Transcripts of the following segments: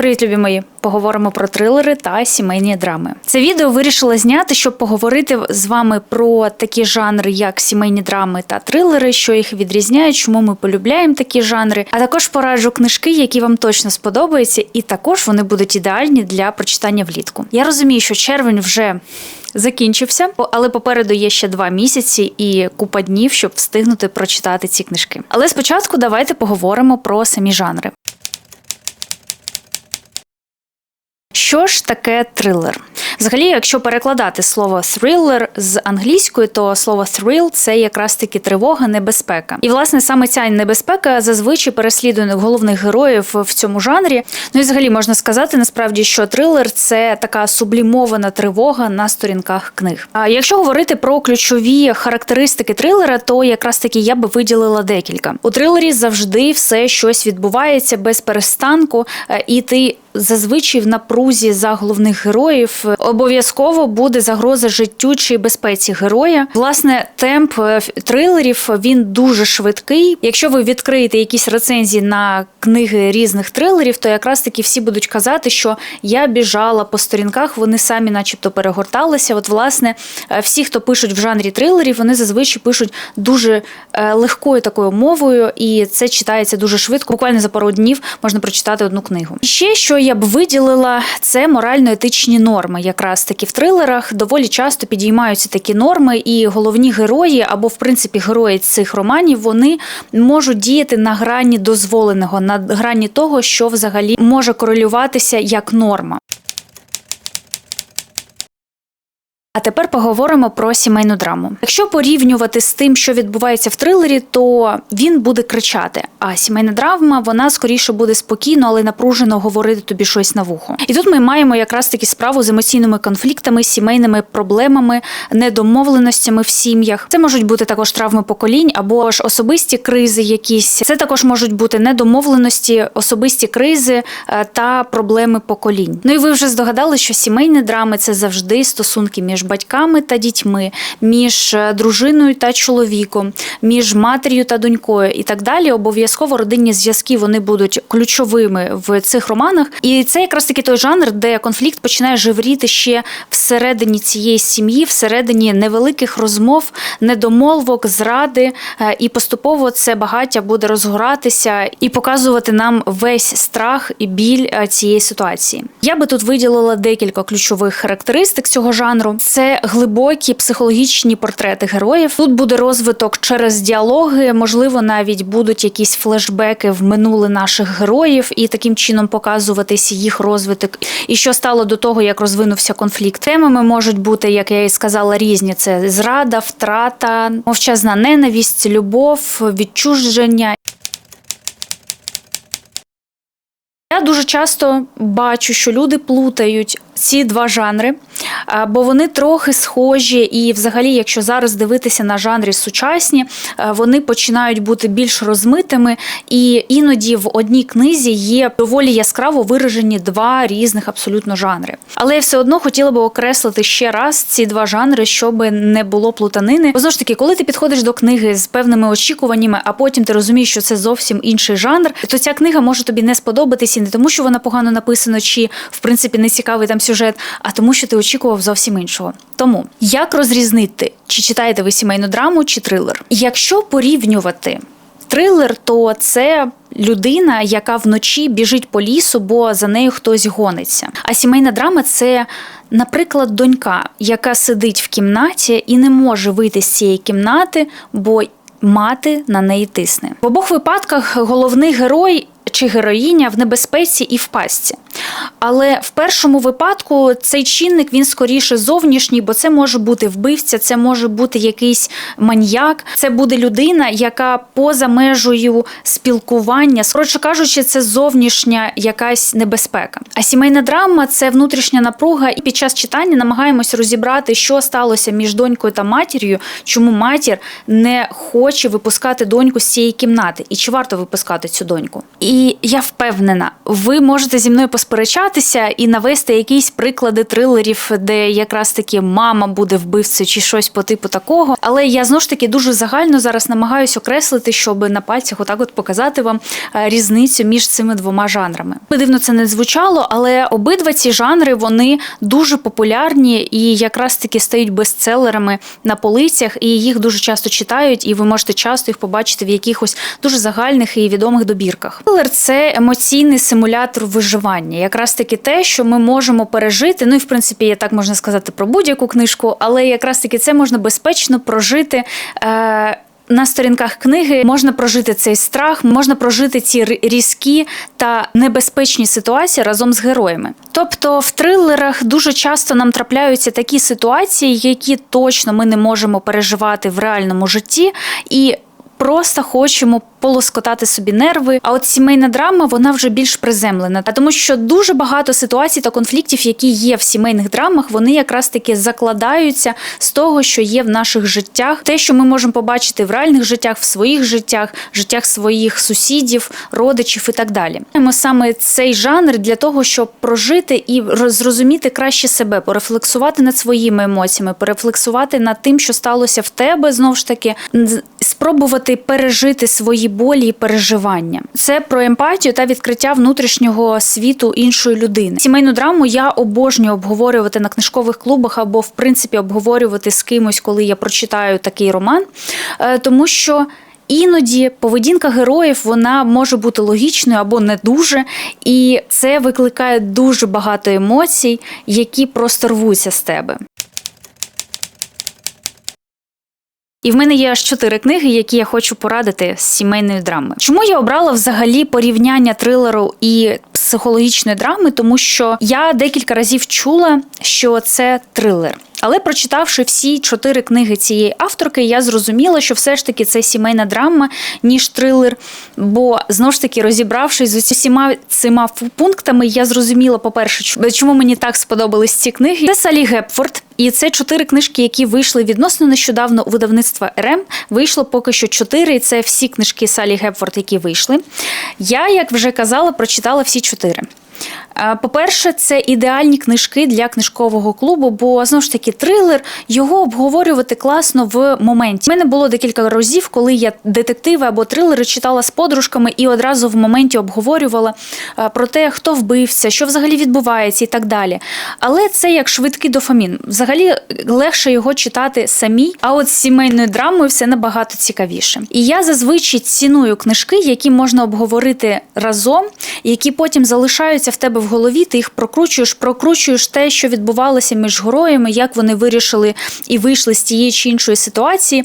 Привіт, любі мої! Поговоримо про трилери та сімейні драми. Це відео вирішила зняти, щоб поговорити з вами про такі жанри, як сімейні драми та трилери, що їх відрізняють, чому ми полюбляємо такі жанри. А також пораджу книжки, які вам точно сподобаються, і також вони будуть ідеальні для прочитання влітку. Я розумію, що червень вже. Закінчився, але попереду є ще два місяці і купа днів, щоб встигнути прочитати ці книжки. Але спочатку давайте поговоримо про самі жанри. Що ж таке трилер? Взагалі, якщо перекладати слово thriller з англійської, то слово thrill – це якраз таки тривога, небезпека. І власне саме ця небезпека зазвичай переслідує головних героїв в цьому жанрі. Ну і взагалі можна сказати насправді, що трилер це така сублімована тривога на сторінках книг. А якщо говорити про ключові характеристики трилера, то якраз таки я би виділила декілька. У трилері завжди все щось відбувається без перестанку, е, і ти зазвичай в напрузі за головних героїв обов'язково буде загроза життю чи безпеці героя. Власне, темп е, трилерів він дуже швидкий. Якщо ви відкриєте якісь рецензії на книги різних трилерів, то якраз таки всі будуть казати, що я біжала по сторінках, вони самі, начебто, перегорталися. От, власне, е, всі, хто пишуть в жанрі трилерів, вони зазвичай пишуть дуже е, легкою такою мовою, і це читається дуже швидко. Буквально за пару днів можна прочитати одну книгу. Ще що я б виділила, це морально-етичні норми. Якраз таки в трилерах доволі часто підіймаються такі норми, і головні герої або, в принципі, герої цих романів вони можуть діяти на грані дозволеного, на грані того, що взагалі може корелюватися як норма. А тепер поговоримо про сімейну драму. Якщо порівнювати з тим, що відбувається в трилері, то він буде кричати. А сімейна драма вона скоріше буде спокійно, але напружено говорити тобі щось на вухо. І тут ми маємо якраз таки справу з емоційними конфліктами, сімейними проблемами, недомовленостями в сім'ях. Це можуть бути також травми поколінь або ж особисті кризи, якісь це також можуть бути недомовленості, особисті кризи е, та проблеми поколінь. Ну і ви вже здогадали, що сімейні драми це завжди стосунки між батьками та дітьми, між е, дружиною та чоловіком, між матір'ю та донькою і так далі. Обов'язково родинні зв'язки вони будуть ключовими в цих романах. І це якраз таки той жанр, де конфлікт починає живріти ще всередині цієї сім'ї, всередині невеликих розмов, недомолвок, зради. Е, І поступово це багаття буде розгоратися і показувати нам весь страх і біль е, цієї ситуації. Я би тут виділила декілька ключових характеристик цього жанру. Це глибокі психологічні портрети героїв. Тут буде розвиток через діалоги, можливо, навіть будуть якісь флешбеки в минуле наших героїв, і таким чином показуватись їх розвиток. І що стало до того, як розвинувся конфлікт. Темами можуть бути, як я і сказала, різні: це зрада, втрата, мовчазна ненависть, любов, відчуження. Я дуже часто бачу, що люди плутають ці два жанри, бо вони трохи схожі, і взагалі, якщо зараз дивитися на жанри сучасні, вони починають бути більш розмитими, і іноді в одній книзі є доволі яскраво виражені два різних абсолютно жанри. Але я все одно хотіла би окреслити ще раз ці два жанри, щоб не було плутанини. Бо знову ж таки, коли ти підходиш до книги з певними очікуваннями, а потім ти розумієш, що це зовсім інший жанр, то ця книга може тобі не сподобатися не тому, що вона погано написана, чи в принципі не цікавий там сюжет, а тому, що ти очікував зовсім іншого. Тому як розрізнити, чи читаєте ви сімейну драму, чи трилер? Якщо порівнювати трилер, то це. Людина, яка вночі біжить по лісу, бо за нею хтось гониться. А сімейна драма це, наприклад, донька, яка сидить в кімнаті і не може вийти з цієї кімнати, бо мати на неї тисне. В обох випадках головний герой чи героїня в небезпеці і в пастці. Але в першому випадку цей чинник він скоріше зовнішній, бо це може бути вбивця, це може бути якийсь маньяк, це буде людина, яка поза межею спілкування. Коротше кажучи, це зовнішня якась небезпека. А сімейна драма це внутрішня напруга, і під час читання намагаємось розібрати, що сталося між донькою та матір'ю, чому матір не хоче випускати доньку з цієї кімнати, і чи варто випускати цю доньку. І я впевнена, ви можете зі мною поспорити, посперечатися і навести якісь приклади трилерів, де якраз таки мама буде вбивцею чи щось по типу такого. Але я знову ж таки дуже загально зараз намагаюся окреслити, щоб на пальцях отак от показати вам е, різницю між цими двома жанрами. Дивно це не звучало, але обидва ці жанри вони дуже популярні і якраз таки стають бестселерами на полицях, і їх дуже часто читають, і ви можете часто їх побачити в якихось дуже загальних і відомих добірках. Трилер – це емоційний симулятор виживання, якраз таки те, що ми можемо пережити. Ну і в принципі, я так можна сказати про будь-яку книжку, але якраз таки це можна безпечно прожити. Е- на сторінках книги можна прожити цей страх, можна прожити ці різкі та небезпечні ситуації разом з героями. Тобто в трилерах дуже часто нам трапляються такі ситуації, які точно ми не можемо переживати в реальному житті, і просто хочемо полоскотати собі нерви. А от сімейна драма вона вже більш приземлена. А тому, що дуже багато ситуацій та конфліктів, які є в сімейних драмах, вони якраз таки закладаються з того, що є в наших життях, те, що ми можемо побачити в реальних життях, в своїх життях, життях своїх сусідів, родичів і так далі. Ми саме цей жанр для того, щоб прожити і роз- зрозуміти краще себе, порефлексувати над своїми емоціями, порефлексувати над тим, що сталося в тебе, знову ж таки, з- спробувати пережити свої болі і переживання. Це про емпатію та відкриття внутрішнього світу іншої людини. Сімейну драму я обожнюю обговорювати на книжкових клубах або в принципі обговорювати з кимось, коли я прочитаю такий роман, е, тому що. Іноді поведінка героїв вона може бути логічною або не дуже, і це викликає дуже багато емоцій, які просто рвуться з тебе. І в мене є аж чотири книги, які я хочу порадити з сімейної драми. Чому я обрала взагалі порівняння трилеру і психологічної драми? Тому що я декілька разів чула, що це трилер. Але прочитавши всі чотири книги цієї авторки, я зрозуміла, що все ж таки це сімейна драма, ніж трилер. Бо знову ж таки, розібравшись з усіма цими пунктами, я зрозуміла, по-перше, чому- мені так сподобались ці книги. Це Салі Гепфорд, і це чотири книжки, які вийшли відносно нещодавно у видавництва РМ. Вийшло поки що чотири, і це всі книжки Салі Гепфорд, які вийшли. Я, як вже казала, прочитала всі чотири. Е, По-перше, це ідеальні книжки для книжкового клубу, бо знову ж таки трилер його обговорювати класно в моменті. У мене було декілька разів, коли я детективи або трилери читала з подружками і одразу в моменті обговорювала е, про те, хто вбився, що взагалі відбувається і так далі. Але це як швидкий дофамін. Взагалі легше його читати самій, а от з сімейною драмою все набагато цікавіше. І я зазвичай ціную книжки, які можна обговорити разом, які потім залишаються в тебе в голові. Ти їх прокручуєш, прокручуєш те, що відбувалося між героями, як вони вирішили і вийшли з тієї чи іншої ситуації.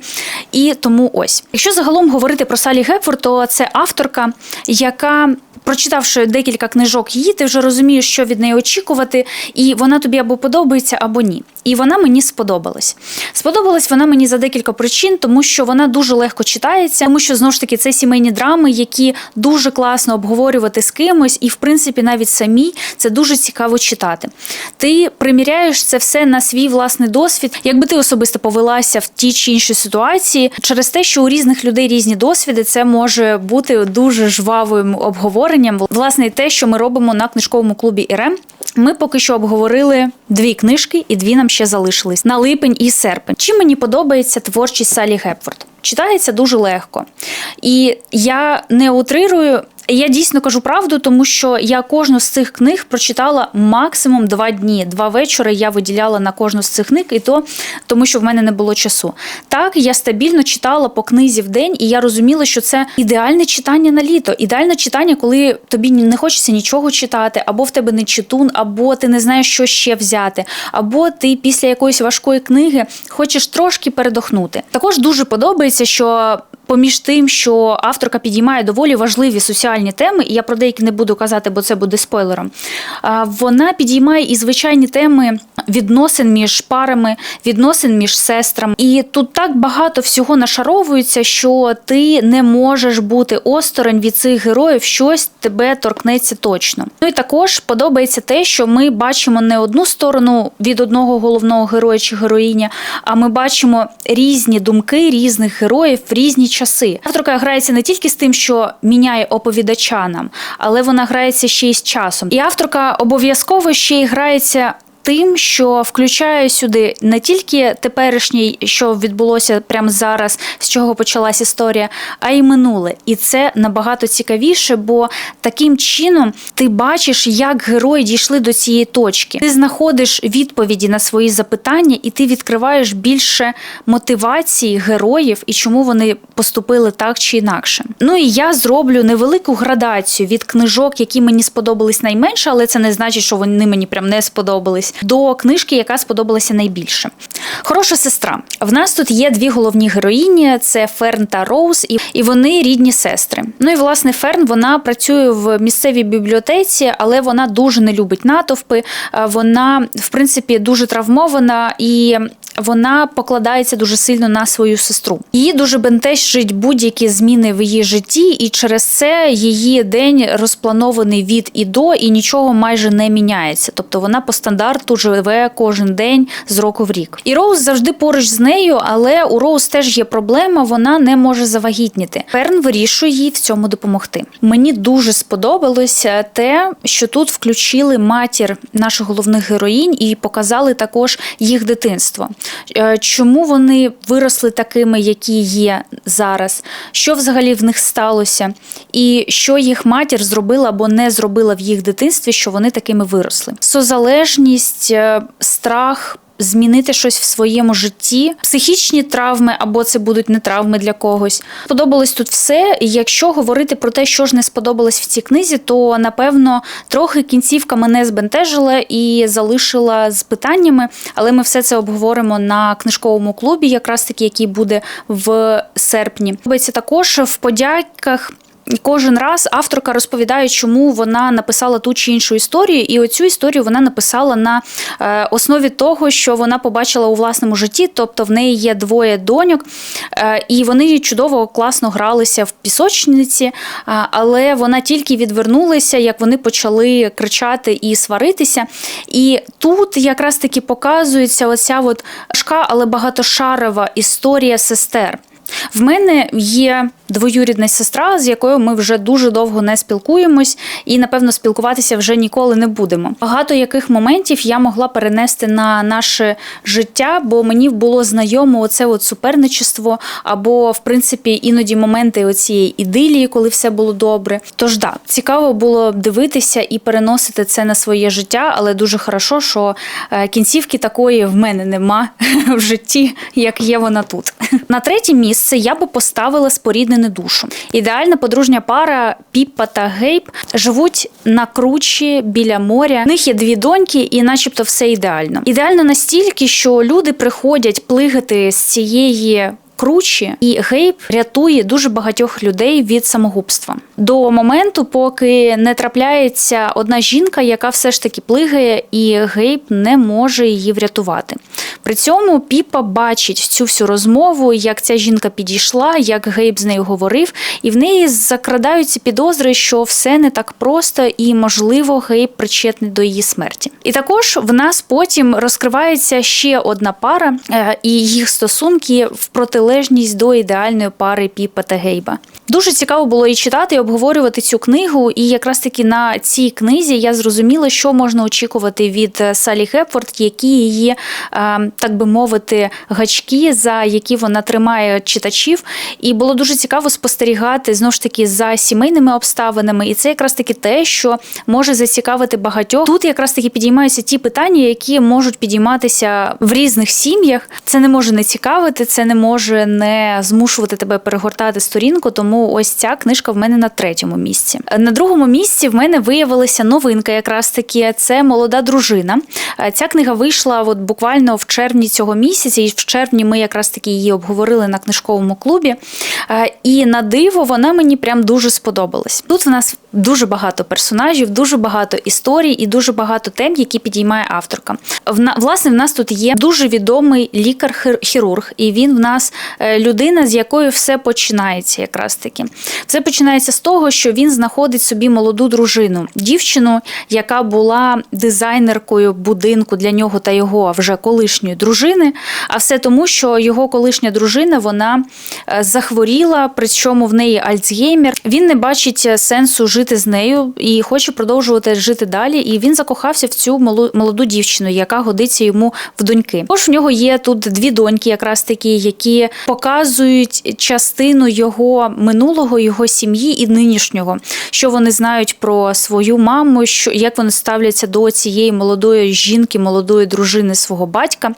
І тому ось, якщо загалом говорити про Салі Гепфорд, то це авторка, яка. Прочитавши декілька книжок її, ти вже розумієш, що від неї очікувати, і вона тобі або подобається, або ні. І вона мені сподобалась. Сподобалась вона мені за декілька причин, тому що вона дуже легко читається, тому що знову ж таки це сімейні драми, які дуже класно обговорювати з кимось, і в принципі навіть самі це дуже цікаво читати. Ти приміряєш це все на свій власний досвід, якби ти особисто повелася в тій чи іншій ситуації, через те, що у різних людей різні досвіди, це може бути дуже жвавим обговоренням. Власне, те, що ми робимо на книжковому клубі ІРЕМ. Ми поки що обговорили дві книжки, і дві нам ще залишились на липень і серпень. Чим мені подобається творчість Салі Гепфорд? Читається дуже легко. І я не утрирую. Я дійсно кажу правду, тому що я кожну з цих книг прочитала максимум два дні. Два вечори я виділяла на кожну з цих книг, і то тому, що в мене не було часу. Так, я стабільно читала по книзі в день, і я розуміла, що це ідеальне читання на літо. Ідеальне читання, коли тобі не хочеться нічого читати, або в тебе не читун, або ти не знаєш, що ще взяти, або ти після якоїсь важкої книги хочеш трошки передохнути. Також дуже подобається, що Поміж тим, що авторка підіймає доволі важливі соціальні теми, і я про деякі не буду казати, бо це буде спойлером. Вона підіймає і звичайні теми відносин між парами, відносин між сестрами. І тут так багато всього нашаровується, що ти не можеш бути осторонь від цих героїв, щось тебе торкнеться точно. Ну і також подобається те, що ми бачимо не одну сторону від одного головного героя чи героїня, а ми бачимо різні думки різних героїв різні часи. Авторка грається не тільки з тим, що міняє оповідача нам, але вона грається ще й з часом. І авторка обов'язково ще й грається. Тим, що включає сюди не тільки теперішній, що відбулося прямо зараз, з чого почалась історія, а й минуле. І це набагато цікавіше, бо таким чином ти бачиш, як герої дійшли до цієї точки. Ти знаходиш відповіді на свої запитання, і ти відкриваєш більше мотивації героїв і чому вони поступили так чи інакше. Ну і я зроблю невелику градацію від книжок, які мені сподобались найменше, але це не значить, що вони мені прям не сподобались. До книжки, яка сподобалася найбільше. Хороша сестра. В нас тут є дві головні героїні: це Ферн та Роуз, і, вони рідні сестри. Ну і власне Ферн вона працює в місцевій бібліотеці, але вона дуже не любить натовпи. Вона, в принципі, дуже травмована і. Вона покладається дуже сильно на свою сестру. Її дуже бентежить будь-які зміни в її житті, і через це її день розпланований від і до, і нічого майже не міняється. Тобто вона по стандарту живе кожен день з року в рік. І Роуз завжди поруч з нею, але у Роуз теж є проблема, вона не може завагітніти. Перн вирішує їй в цьому допомогти. Мені дуже сподобалося те, що тут включили матір наших головних героїнь і показали також їх дитинство. Е, Чому вони виросли такими, які є зараз? Що взагалі в них сталося? І що їх матір зробила або не зробила в їх дитинстві, що вони такими виросли? Созалежність, е, страх. Змінити щось в своєму житті, психічні травми, або це будуть не травми для когось. Подобалось тут все. Якщо говорити про те, що ж не сподобалось в цій книзі, то напевно трохи кінцівка мене збентежила і залишила з питаннями, але ми все це обговоримо на книжковому клубі, якраз таки, який буде в серпні. Також в подяках. Кожен раз авторка розповідає, чому вона написала ту чи іншу історію, і оцю історію вона написала на е, основі того, що вона побачила у власному житті. Тобто в неї є двоє доньок, е, і вони чудово класно гралися в пісочниці, е, але вона тільки відвернулася, як вони почали кричати і сваритися. І тут якраз таки показується оця от важка, але багатошарова історія сестер. В мене є двоюрідна сестра, з якою ми вже дуже довго не спілкуємось, і напевно спілкуватися вже ніколи не будемо. Багато яких моментів я могла перенести на наше життя, бо мені було знайомо оце от суперничество, або в принципі іноді моменти оцієї ідилії, коли все було добре. Тож да, цікаво було дивитися і переносити це на своє життя, але дуже хорошо, що е, кінцівки такої в мене нема в житті, як є вона тут. На третє місце я би поставила споріднену душу. Ідеальна подружня пара Піппа та Гейб живуть на кручі біля моря. В них є дві доньки, і, начебто, все ідеально. Ідеально настільки, що люди приходять плигати з цієї. Кручі і Гейб рятує дуже багатьох людей від самогубства до моменту, поки не трапляється одна жінка, яка все ж таки плигає, і Гейб не може її врятувати. При цьому Піпа бачить цю всю розмову, як ця жінка підійшла, як Гейб з нею говорив, і в неї закрадаються підозри, що все не так просто, і можливо Гейб причетний до її смерті. І також в нас потім розкривається ще одна пара е, і їх стосунки в протилежність до ідеальної пари Піпа та Гейба. Дуже цікаво було і читати, і обговорювати цю книгу. І якраз таки на цій книзі я зрозуміла, що можна очікувати від е, Салі Хепфорд, які її, е, так би мовити, гачки, за які вона тримає читачів. І було дуже цікаво спостерігати знову ж таки за сімейними обставинами. І це якраз таки те, що може зацікавити багатьох. Тут якраз таки підіймаються ті питання, які можуть підійматися в різних сім'ях. Це не може не цікавити, це не може не змушувати тебе перегортати сторінку. Тому ось ця книжка в мене на третьому місці. На другому місці в мене виявилася новинка, якраз таки це молода дружина. Ця книга вийшла от буквально в червні цього місяця, і в червні ми якраз таки її обговорили на книжковому клубі. І на диво вона мені прям дуже сподобалась. Тут в нас дуже багато персонажів, дуже багато історій і дуже багато тем, які підіймає авторка. Власне, в нас тут є дуже відомий лікар-хірург, і він в нас е, людина, з якою все починається, якраз таки. Все починається з того, що він знаходить собі молоду дружину, дівчину, яка була дизайнеркою будинку для нього та його вже колишньої дружини. А все тому, що його колишня дружина вона е, захворіла, причому в неї Альцгеймер. Він не бачить е, сенсу жити з нею і хоче продовжувати жити далі. І він закохався в цю молоду дівчину, яка годиться йому в доньки. Також в нього є тут дві доньки, якраз такі, які показують частину його минулого, його сім'ї і нинішнього, що вони знають про свою маму, що як вони ставляться до цієї молодої жінки, молодої дружини свого батька.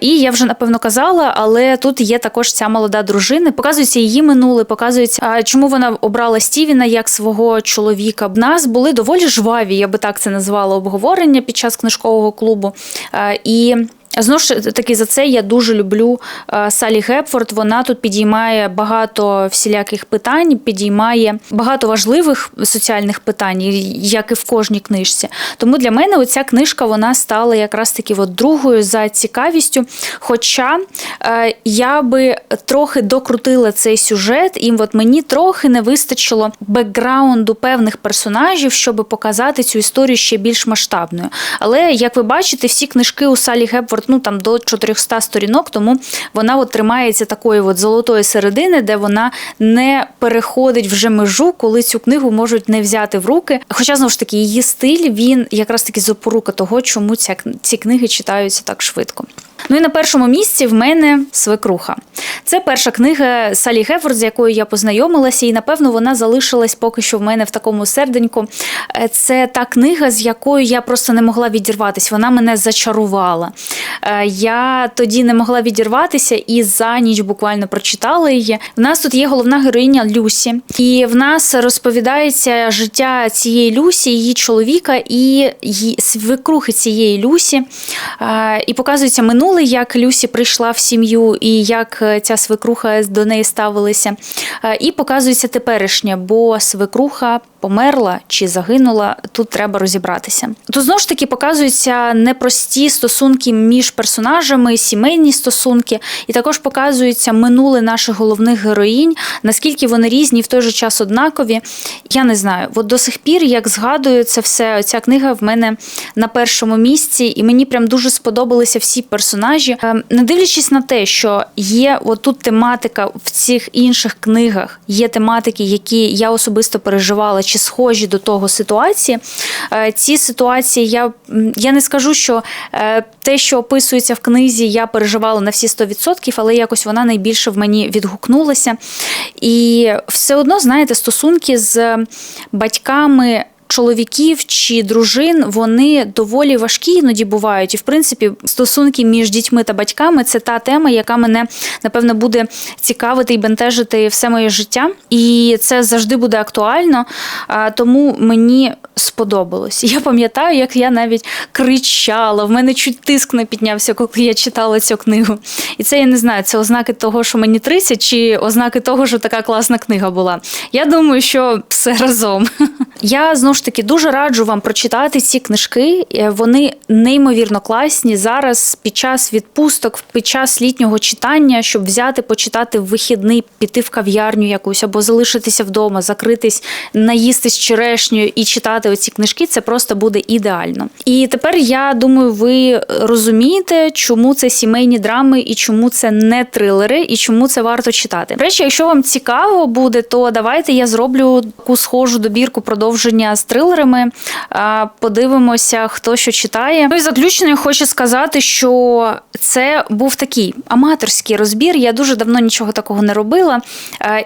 І я вже напевно казала, але тут є також ця молода дружина. Показується її минуле, показується, чому вона обрала Стівіна як свого чоловіка. В нас були доволі жваві, я би так це назвала, обговорення під час книжкового клубу. Е, І Знову ж таки, за це я дуже люблю е, Салі Гепфорд. Вона тут підіймає багато всіляких питань, підіймає багато важливих соціальних питань, як і в кожній книжці. Тому для мене оця книжка вона стала якраз таки от другою за цікавістю. Хоча е, я би трохи докрутила цей сюжет, і от мені трохи не вистачило бекграунду певних персонажів, щоб показати цю історію ще більш масштабною. Але як ви бачите, всі книжки у Салі Гепфорд ну там до 400 сторінок, тому вона от тримається такої от золотої середини, де вона не переходить вже межу, коли цю книгу можуть не взяти в руки. Хоча знову ж таки її стиль він якраз таки запорука того, чому ця ці книги читаються так швидко. Ну і на першому місці в мене свекруха. Це перша книга Салі Гефорд, з якою я познайомилася, і напевно вона залишилась поки що в мене в такому серденьку. Е, Це та книга, з якою я просто не могла відірватися. Вона мене зачарувала. Е, Я тоді не могла відірватися і за ніч буквально прочитала її. В нас тут є головна героїня Люсі, і в нас розповідається життя цієї Люсі, її чоловіка і її цієї Люсі. Е, І показується минуле, як Люсі прийшла в сім'ю і як е, ця свекруха до неї ставилися. Е, І показується теперішнє, бо свекруха померла чи загинула. Тут треба розібратися. Тут знову ж таки показуються непрості стосунки між персонажами, сімейні стосунки, і також показується минуле наших головних героїнь, наскільки вони різні, в той же час однакові. Я не знаю. От до сих пір, як згадую це все, ця книга в мене на першому місці, і мені прям дуже сподобалися всі персонажі. Ем, Не дивлячись на те, що є отут тематика в цих інших книгах, є тематики, які я особисто переживала, чи схожі до того ситуації. Е, Ці ситуації я, я не скажу, що е, те, що описується в книзі, я переживала на всі 100%, але якось вона найбільше в мені відгукнулася. І все одно, знаєте, стосунки з батьками. Чоловіків чи дружин вони доволі важкі іноді бувають. І в принципі, стосунки між дітьми та батьками це та тема, яка мене напевно буде цікавити і бентежити все моє життя. І це завжди буде актуально. Тому мені сподобалось. Я пам'ятаю, як я навіть кричала. В мене чуть тиск не піднявся, коли я читала цю книгу. І це я не знаю, це ознаки того, що мені 30, чи ознаки того, що така класна книга була. Я думаю, що все разом. Я знову ж таки дуже раджу вам прочитати ці книжки. Е, Вони неймовірно класні зараз під час відпусток, під час літнього читання, щоб взяти, почитати в вихідний, піти в кав'ярню якусь або залишитися вдома, закритись, наїстись черешньою і читати оці книжки. Це просто буде ідеально. І тепер я думаю, ви розумієте, чому це сімейні драми і чому це не трилери, і чому це варто читати. До речі, якщо вам цікаво буде, то давайте я зроблю таку схожу добірку продовження з трилерами. Подивимося, хто що читає. Ну і заключно я хочу сказати, що це був такий аматорський розбір. Я дуже давно нічого такого не робила.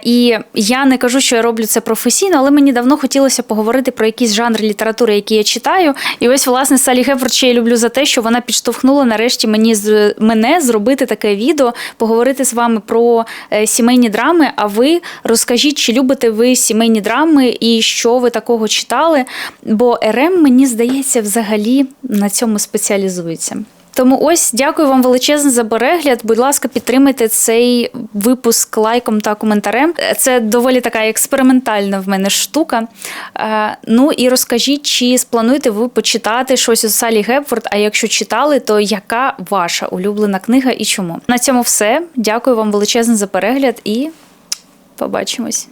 І я не кажу, що я роблю це професійно, але мені давно хотілося поговорити про якийсь жанр літератури, який я читаю. І ось, власне, Салі Гефорд ще я люблю за те, що вона підштовхнула нарешті мені мене зробити таке відео, поговорити з вами про е, сімейні драми. А ви розкажіть, чи любите ви сімейні драми і що ви такого читали? Бо РМ, мені здається, взагалі на цьому спеціалізується. Тому ось дякую вам величезно за перегляд. Будь ласка, підтримайте цей випуск лайком та коментарем. Е, Це доволі така експериментальна в мене штука. Е, Ну і розкажіть, чи сплануєте ви почитати щось у Салі Гепфорд? А якщо читали, то яка ваша улюблена книга і чому? На цьому все. Дякую вам величезно за перегляд і побачимось.